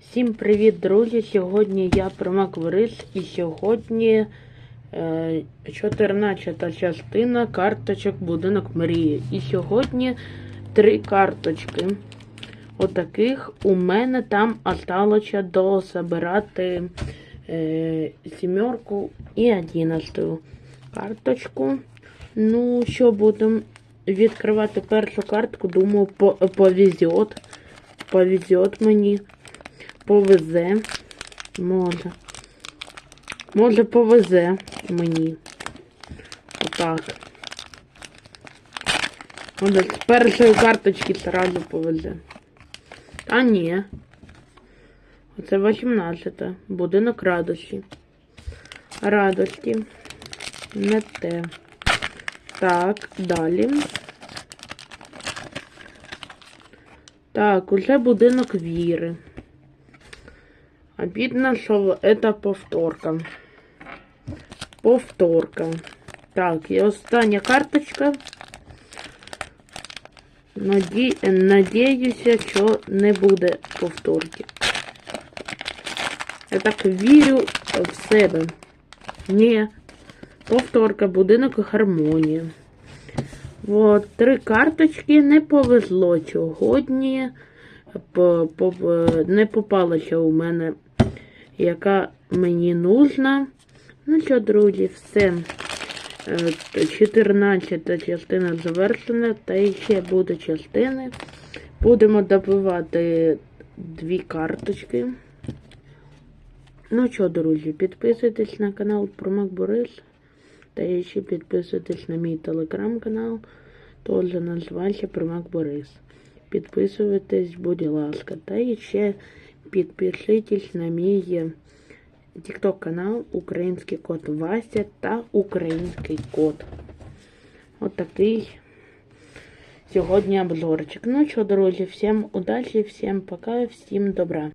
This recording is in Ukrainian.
Всім привіт, друзі! Сьогодні я Примак Борис і сьогодні е, 14 частина карточок Будинок Мрії. І сьогодні три карточки. Отаких у мене там осталося дособирати е, сімерку і одинадцяту карточку. Ну, що будемо відкривати першу картку, думаю, повезет. Повезет мені повезе. Може. Може повезе мені. Отак. Може, з першої карточки сразу повезе. А ні. Оце 18. Будинок радості. Радості. Не те. Так, далі. Так, уже будинок віри. Обидно, что это повторка. Повторка. Так, і остання карточка. Наді... Надіюся, що не буде повторки. Я так вірю в себе. Ні. Повторка, будинок і гармонія. Вот, три карточки не повезло сьогодні. Не попалася у мене, яка мені нужна. Ну що, друзі, все. Е, 14 частина завершена, та ще буде частини. Будемо добивати дві карточки. Ну що, друзі, підписуйтесь на канал Промак Борис. Та ще підписуйтесь на мій телеграм-канал. Теж називається Промак Борис. Підписуйтесь, будь ласка. Та ще підпишитесь на мій TikTok канал Український код Вася та Український код. От такий сьогодні обзорчик. Ну що, друзі, всім удачі, всім пока, всім добра.